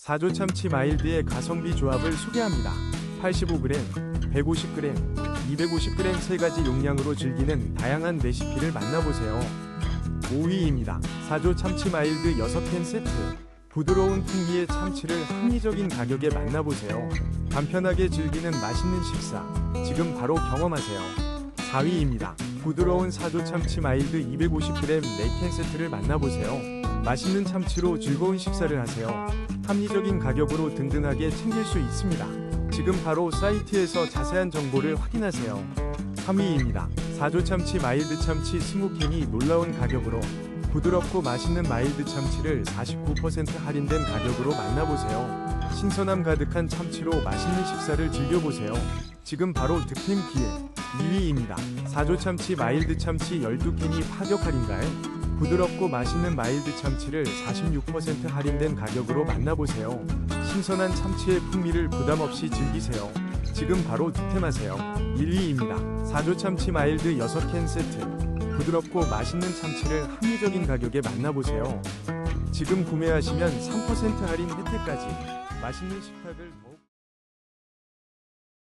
사조 참치 마일드의 가성비 조합을 소개합니다. 85g, 150g, 250g 세 가지 용량으로 즐기는 다양한 레시피를 만나보세요. 5위입니다. 사조 참치 마일드 6캔 세트. 부드러운 풍미의 참치를 합리적인 가격에 만나보세요. 간편하게 즐기는 맛있는 식사. 지금 바로 경험하세요. 4위입니다. 부드러운 사조 참치 마일드 250g 4캔 세트를 만나보세요. 맛있는 참치로 즐거운 식사를 하세요. 합리적인 가격으로 든든하게 챙길 수 있습니다. 지금 바로 사이트에서 자세한 정보를 확인하세요. 3위입니다. 사조 참치 마일드 참치 20캔이 놀라운 가격으로 부드럽고 맛있는 마일드 참치를 49% 할인된 가격으로 만나보세요. 신선함 가득한 참치로 맛있는 식사를 즐겨보세요. 지금 바로 득템 기회. 2위입니다. 사조 참치 마일드 참치 12캔이 파격 할인가에 부드럽고 맛있는 마일드 참치를 46% 할인된 가격으로 만나보세요. 신선한 참치의 풍미를 부담 없이 즐기세요. 지금 바로 득템하세요. 1위입니다. 사조 참치 마일드 6캔 세트. 부드럽고 맛있는 참치를 합리적인 가격에 만나보세요. 지금 구매하시면 3% 할인 혜택까지 맛있는 식탁을 더